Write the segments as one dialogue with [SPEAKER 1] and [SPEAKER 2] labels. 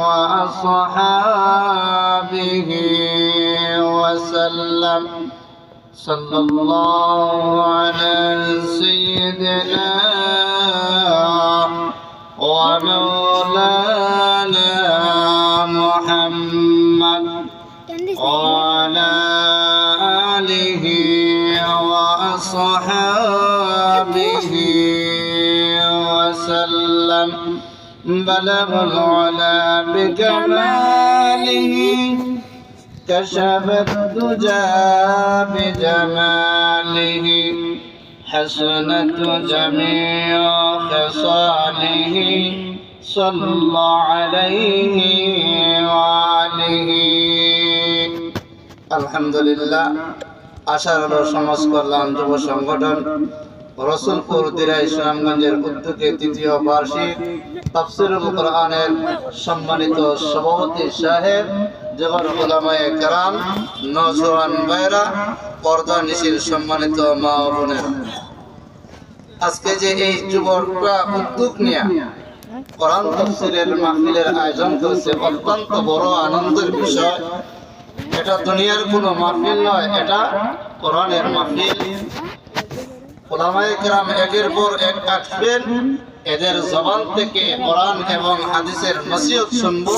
[SPEAKER 1] وأصحابه وسلم. صلى الله على سيدنا ومولانا محمد وعلى آله وأصحابه بلغ العلا بكماله كشف الدجى بجماله حسنت جميع خصاله صلى عليه وعليه আলহামদুলিল্লাহ আশার আলো সমাজ কল্যাণ যুব সংগঠন রসুলপুর দিরা ইসলামগঞ্জের উদ্যোগে তৃতীয় বার্ষিক সম্মানিত সভাপতি সাহেব ওলামায়ে কেরাম সম্মানিত আজকে যে এই যুবকরা উদ্যোগ নিয়ে কোরআন তাফসিরের মাহফিলের আয়োজন করেছে, অত্যন্ত বড় আনন্দের বিষয়। এটা দুনিয়ার কোনো মাহফিল নয়, এটা কোরআনের মাহফিল। ওলামায়ে কেরাম একের পর এক আসবেন। এদের জবান থেকে কোরআন এবং হাদিসের নসিহত শুনব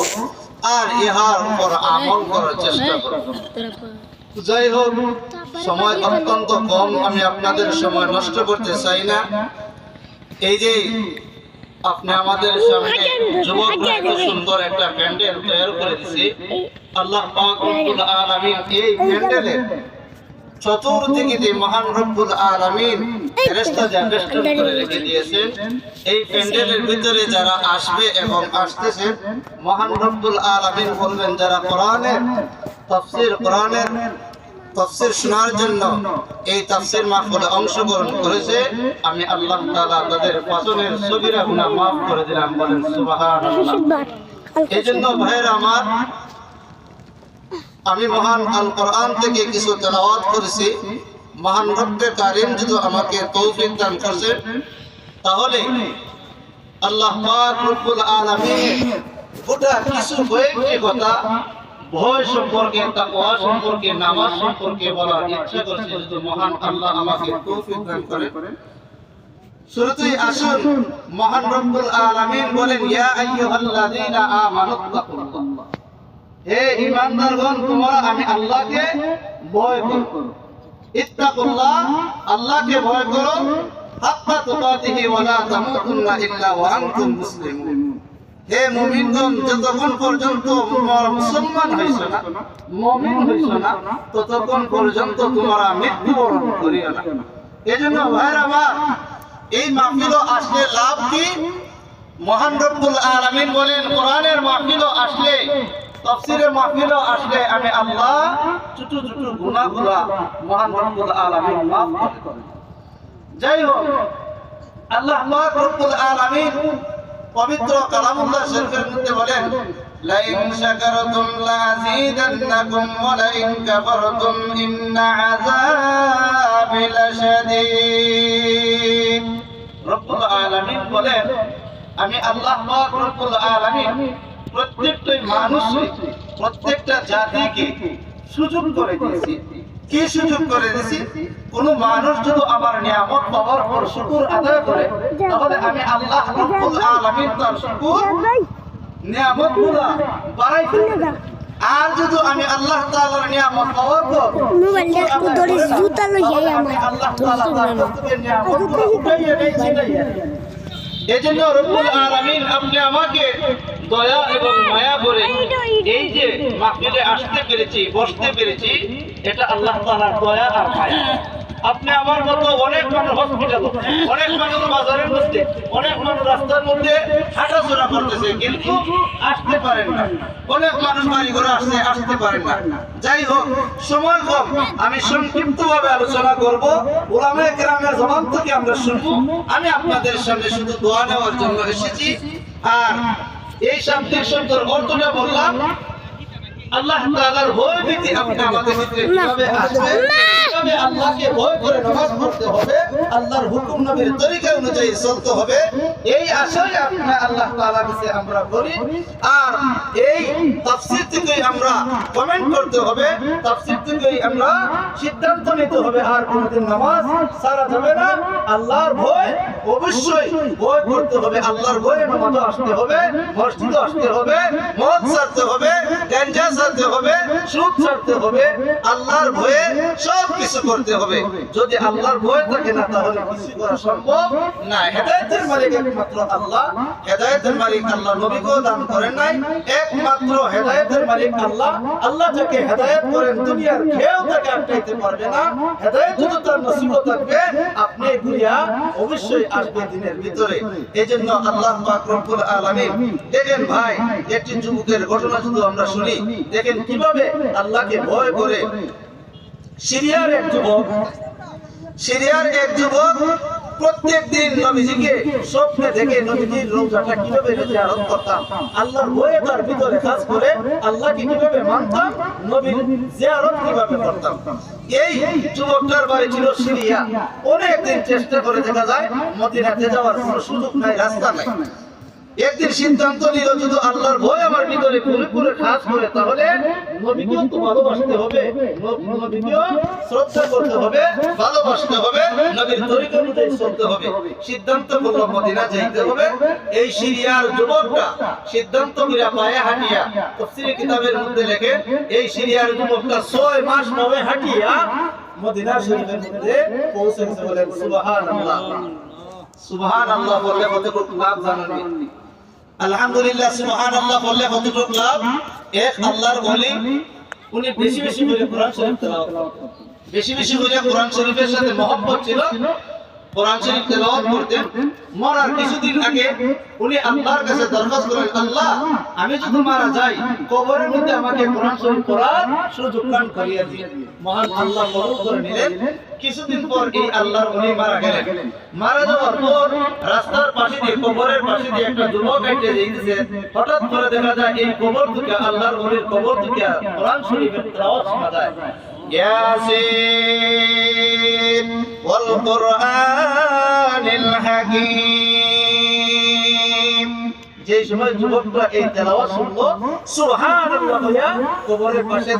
[SPEAKER 1] আর ইহার উপর আমল করার চেষ্টা করব। যাই হোক, সময় অত্যন্ত কম, আমি আপনাদের সময় নষ্ট করতে চাই না। এই যে আপনি আমাদের সামনে যুবকরা এত সুন্দর একটা প্যান্ডেল তৈরি করে দিছি আল্লাহ পাক রব্বুল আলামিন এই প্যান্ডেলের চতুর্দিকে মহান রব্বুল আলামিন ফেরেশতা যা করে রেখে দিয়েছেন এই প্যান্ডেলের ভিতরে যারা আসবে এবং আসতেছে মহান রব্বুল আলামিন বলবেন যারা কোরআনের তাফসীর কোরআনের তাফসীর শোনার জন্য এই তাফসীর মাহফিলে অংশগ্রহণ করেছে আমি আল্লাহ তাআলা তাদের পছন্দের সগীরা গুনাহ মাফ করে দিলাম বলেন সুবহানাল্লাহ। এই জন্য ভাইয়ের আমার আমি মহান আল কোরআন থেকে কিছু তেলাওয়াত করেছি। মহান রব্বে কারিম যদি আমাকে তৌফিক দান করছেন, তাহলে আল্লাহ পাক রব্বুল আলামিন গোটা কিছু কয়েকটি কথা ভয় সম্পর্কে, তাকওয়া সম্পর্কে, নামাজ সম্পর্কে বলার ইচ্ছা করছে, যদি মহান আল্লাহ আমাকে তৌফিক দান করে শুরুতেই আসুন, মহান রব্বুল আলামিন বলেন, ইয়া আইয়ুহাল্লাযীনা আমানুত্তাকুল্লাহ হে ইমানদারগণ তোমরা আমি আল্লাহকে ভয় করো। আল্লাহকে ভয় করো। যতক্ষণ পর্যন্ত মুসলমান না না, ততক্ষণ পর্যন্ত তোমরা মৃত্যুবরণ করিও না। এজন্য ভাইরা এই মাহফিল আসলে লাভ কি? মহান রব্বুল আলামিন বলেন, কোরআনের মাহফিল আসলে তাফসীরের মাহফিল আসলে আমি আল্লাহ ছোট ছোট গুনাহগুলা মহান রব্বুল আলামিন মাফ করে যাই হোক, আল্লাহ পাক রব্বুল আলামিন পবিত্র কালামুল্লাহ শরীফের মধ্যে বলেন, লাইন শাকারতুম লাযীদান্নাকুম ওয়া লাইন কাফারতুম ইন্না আযাবি লাশাদীদ রব্বুল আলামিন বলেন, আমি আল্লাহ পাক রব্বুল আলামিন প্রত্যেকটা মানুষ প্রত্যেকটা জাতিকে সুযোগ করে দিয়েছি কি সুযোগ করে দিয়েছি কোন মানুষ যদি আমার নিয়ামত পাওয়ার পর শুকুর আদায় করে, তাহলে আমি আল্লাহ রব্বুল তার শুকুর নিয়ামতগুলা বাড়াই। আর যদি আমি আল্লাহ তাআলার নিয়ামত পাওয়ার পর। এজন্য রব্বুল আলামিন আপনি আমাকে দয়া এবং মায়া করে এই যে মাহফিলে আসতে পেরেছি, বসতে পেরেছি, এটা আল্লাহ তাআলার দয়া আর মায়া। আপনি আমার মতো অনেক মানুষ হসপিটাল, অনেক মানুষ বাজারের মধ্যে, অনেক মানুষ রাস্তার মধ্যে হাঁটাচলা করতেছে, কিন্তু আসতে পারেন না। অনেক মানুষ বাড়ি ঘরে আসতে আসতে পারেন না। যাই হোক, সময় কম। আমি সংক্ষিপ্ত ভাবে আলোচনা করব। ওলামায়ে কেরামের জবান থেকে আমরা শুনব। আমি আপনাদের সামনে শুধু দোয়া নেওয়ার জন্য এসেছি। আর এই শাব্দিক শব্দের অর্থটা বললাম। আল্লাহ তাআলার ভয় ভীতি আপনি আমাদের ভিতরে কীভাবে আসবে? কীভাবে আল্লাহকে ভয় করে নামাজ পড়তে হবে? আল্লাহর হুকুম নবীর তরিকা অনুযায়ী চলতে হবে। এই আশায় আপনি আল্লাহ তাআলার কাছে আমরা করি আর এই তাফসীর থেকে আমরা কমেন্ট করতে হবে। তাফসীর থেকে আমরা সিদ্ধান্ত নিতে হবে আর কোনদিন নামাজ সারা যাবে না। আল্লাহর ভয় অবশ্যই ভয় করতে হবে। আল্লাহর ভয়ে নামাজে আসতে হবে মসজিদে আসতে হবে মদ ছাড়তে হবে, সুদ ছাড়তে হবে, আল্লাহর ভয়ে সব কিছু করতে হবে। যদি আল্লাহর ভয় থাকে না, তাহলে কিছু করা সম্ভব না। হেদায়েতের মালিক একমাত্র আল্লাহ। হেদায়েতের মালিক আল্লাহ নবীকেও দান করেন নাই। একমাত্র হেদায়েতের মালিক আল্লাহ। আল্লাহ যাকে হেদায়েত করেন, দুনিয়ার কেউ তাকে আটকাইতে পারবে না। হেদায়েত যদি তার নসিব থাকবে, আপনি ঘুরিয়া অবশ্যই আসবে দিনের ভিতরে। এই জন্য আল্লাহ পাক রব্বুল দেখেন ভাই, একটি যুবকের ঘটনা যদি আমরা শুনি, দেখেন কীভাবে আল্লাহকে ভয় করে। সিরিয়ার এক যুবক, সিরিয়ার এক যুবক প্রত্যেক দিন নবীজিকে স্বপ্নে দেখে, নবীজির রোজাটা কীভাবে জিয়ারত করতাম আল্লাহর ভয়ে তার ভিতরে কাজ করে আল্লাহকে কীভাবে মানতাম, নবীর জিয়ারত কীভাবে করতাম। এই যুবকটার বাড়ি ছিল সিরিয়া। অনেকদিন চেষ্টা করে দেখা যায় মদিনাতে যাওয়ার কোনো সুযোগ নাই, রাস্তা নাই। একদিন সিদ্ধান্ত নিল যদি আল্লাহর ভয় আমার ভিতরে পুরোপুরি কাজ করে, তাহলে ভালোবাসতে হবে। ভালোবাসতে হবে সিদ্ধান্ত এই সিরিয়ার যুবকটা সিদ্ধান্ত করে পায়ে হাঁটিয়া তফসিরি কিতাবের মধ্যে লেখে, এই সিরিয়ার যুবকটা ছয় মাস নবে হাঁটিয়া মদিনা শরীফের মধ্যে পৌঁছে গেছে বলেন, সুবহানাল্লাহ। সুবহানাল্লাহ বললে লাভ জানেন আলহামদুলিল্লাহ, সুবহানাল্লাহ বললে কতটুকু লাভ এক, আল্লাহর বলি উনি বেশি বেশি করে কোরআন শরীফ তেলাওয়াত। বেশি বেশি করে কোরআন শরীফের সাথে মহব্বত ছিল আল্লাহ রাস্তার পাশে দিয়ে, কবরের পাশে দিয়ে একটা হঠাৎ করে দেখা যায় এই কবর থেকে, আল্লাহর কবর থেকে শরীফের যায়। কুরআনিল যে সময় যুবকরা এই তেলাওয়াত শুনলো, সুবহানাল্লাহ বলিয়া কবরের পাশে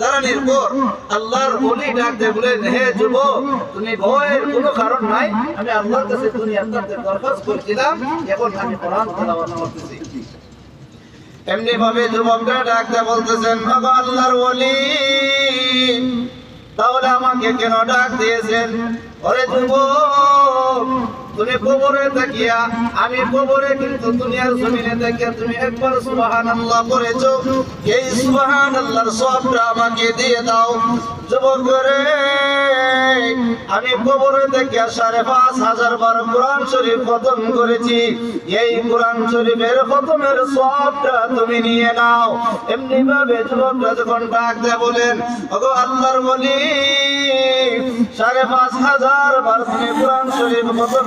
[SPEAKER 1] দাঁড়ানোর পর আল্লাহর ওলি ডাক দিয়ে বলেন হে যুবক, তুমি ভয়ের কোনো কারণ নাই। আমি আল্লাহর কাছে দুনিয়ার কাছে দরখাস্ত এখন আমি কোরআন তেলাওয়াত করতেছি। এমনি ভাবে যুবকরা ডাক দিয়ে বলতেছেন বাবা আল্লাহর ওলি তাহলে আমাকে কেন ডাক দিয়েছেন? ওরে যুবক তুমি কবরে তাকিয়া আমি কবরে কিন্তু দুনিয়ার জমিনে তাকিয়া তুমি একবার সুবহানাল্লাহ করেছ। এই সুবাহান আল্লাহর সবটা আমাকে দিয়ে দাও। যুবক আমি কবরে তাকিয়া সাড়ে পাঁচ হাজার বার কোরআন শরীফ খতম করেছি। এই কোরআন শরীফের খতমের সবটা তুমি নিয়ে নাও। এমনি ভাবে যুবকরা যখন ডাক দেয় বলেন, ওগো আল্লাহর বলি সাড়ে পাঁচ হাজার বার তুমি কোরআন শরীফ খতম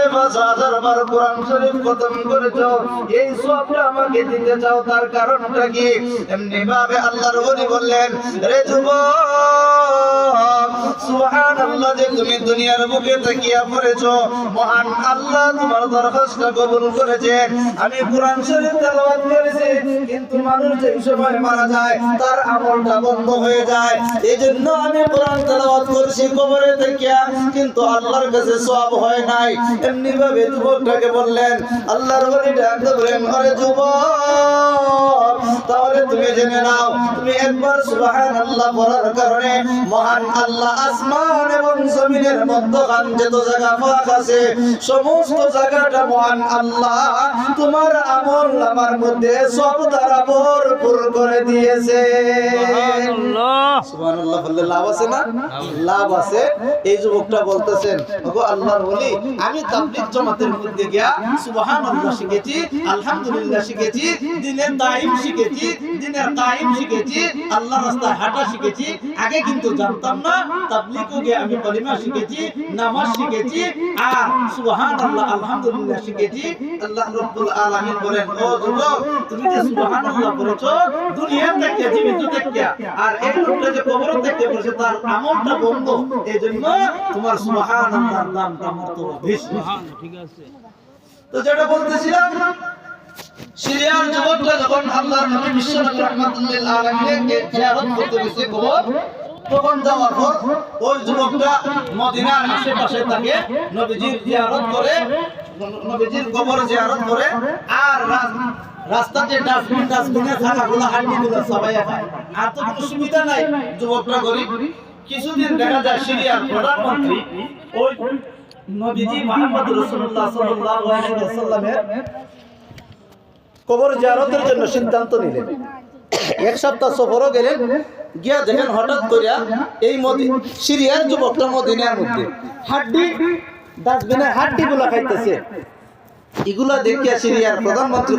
[SPEAKER 1] তুমি দুনিয়ার তাকিয়া মহান আল্লাহ তোমার দরখাস্তটা কবুল করেছেন। আমি কোরআন শরীফ তেলাওয়াত করেছি, কিন্তু মানুষ যে সময় মারা যায়, তার আমলটা বন্ধ হয়ে যায়। এই জন্য আমি কোরআন তেলাওয়াত করছি কবরে তাকিয়া, কিন্তু আল্লাহর কাছে সওয়াব হয় নাই। এমনি ভাবে যুবকটাকে বললেন আল্লাহর বলি ডাকতে বলেন ঘরে যুবক। তাহলে তুমি জেনে নাও তুমি একবার সুবহানাল্লাহ বলার কারণে মহান আল্লাহ আসমান এবং জমিনের মধ্যখান যত জায়গা ফাঁক আছে সমস্ত জায়গাটা মহান আল্লাহ তোমার আমল আমার মধ্যে সব দ্বারা ভরপুর করে দিয়েছে। সুবহানাল্লাহ। বললে লাভ আছে না? লাভ আছে। এই যুবকটা বলতেছেন ওগো আল্লাহর ওলি আমি তাবলীগ জামাতের মধ্যে গিয়া সুবহানাল্লাহ শিখেছি আলহামদুলিল্লাহ শিখেছি দিনের তাইম শিখেছি দিনের কায়েম শিখেছি আল্লাহর রাস্তায় হাঁটা শিখেছি আগে কিন্তু জানতাম না তাবলীগও গিয়ে আমি কলিমা শিখেছি নামাজ শিখেছি আর সুবহানাল্লাহ আলহামদুলিল্লাহ শিখেছি। আল্লাহ রাব্বুল আলামিন বলেন ও যুবক তুমি যে সুবহানাল্লাহ বলেছ দুনিয়া থেকে জীবিত থেকে আর এই লোকটা যে কবর থেকে বলেছে তার আমলটা বন্ধ। এই জন্য তোমার সুবহানাল্লাহর দামটা মর্তবা বেশি। ঠিক আছে। তো যেটা বলতেছিলাম সিরিয়ার যুবকরা যখন আল্লাহর নবী বিশ্বনবী রাহমাতুল্লিল আলামিনকে জিয়ারত করতে গেছে কবর, তখন যাওয়ার পর ওই যুবকটা মদিনার আশেপাশে থাকে নবীজির জিয়ারত করে, নবীজির কবর জিয়ারত করে আর রাস- রাস্তাতে ডাস্টবিন, ডাস্টবিনে থাকাগুলো হাড্ডিগুলো সবাই খায় আর তো কোনো সুবিধা নাই যুবকরা গরিব। কিছুদিন দেখা যায় সিরিয়ার প্রধানমন্ত্রী ওই নবীজি মোহাম্মদ রাসূলুল্লাহ সাল্লাল্লাহু আলাইহি ওয়াসাল্লামের কবর জিয়ারতের জন্য সিদ্ধান্ত নিলেন। এক সপ্তাহ সফরও গেলেন, গিয়া দেখেন হঠাৎ করিয়া এই সিরিয়ার যুবকটা মদিনার মধ্যে। হাড্ডি ডাস্টবিনে হাড্ডি গুলা খাইতেছে। এগুলা দেখিয়া সিরিয়ার প্রধানমন্ত্রী